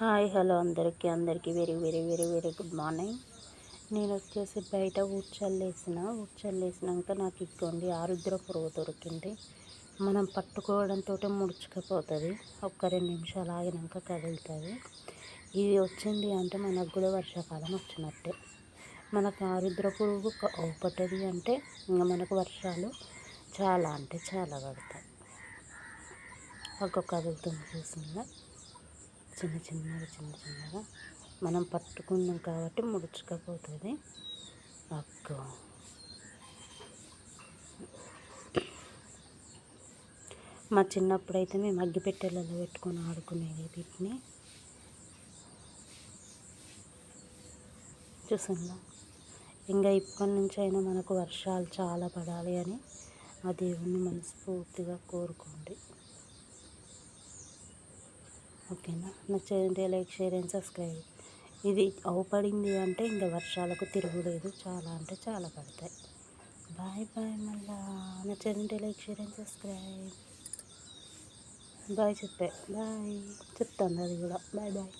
Hi hello అందరికీ అందరికీ very very very very good morning. నేను వచ్చేసి బయట ఊడ్చల్లేసిన ఊడ్చల్లేసినాక నాకు ఇక్కండి ఆరుద్ర పురుగు దొరికింది. మనం పట్టుకోవడంతో ముడుచుకపోతుంది. ఒక్క రెండు నిమిషాలు ఆగినాక కదులుతుంది. ఇది వచ్చింది అంటే మనకు కూడా వర్షాకాలం వచ్చినట్టే. మనకు ఆరుద్ర పురుగు ఒకటిది అంటే ఇంకా మనకు వర్షాలు చాలా అంటే చాలా పడతాయి. ఒక కదులుతుంది చూసిందా? చిన్న చిన్నగా చిన్న చిన్నగా మనం పట్టుకున్నాం కాబట్టి ముడుచుకపోతుంది. అక్క. మా చిన్నప్పుడు అయితే మేము అగ్గిపెట్టెలలో పెట్టుకొని ఆడుకునేది వీటిని. చూసిందా ఇంకా ఇప్పటి నుంచి అయినా మనకు వర్షాలు చాలా పడాలి అని ఆ దేవుణ్ణి మనస్ఫూర్తిగా కోరుకోండి. ఓకేనా? నచ్చేదంటే లైక్ షేర్ అండ్ సబ్స్క్రైబ్. ఇది అవుపడింది అంటే ఇంకా వర్షాలకు తిరుగులేదు. చాలా అంటే చాలా పడతాయి. బాయ్ బాయ్ మళ్ళా. నచ్చేదంటే like share and subscribe. Bye చెప్పే. బాయ్. చెప్తాను అది కూడా. Bye bye.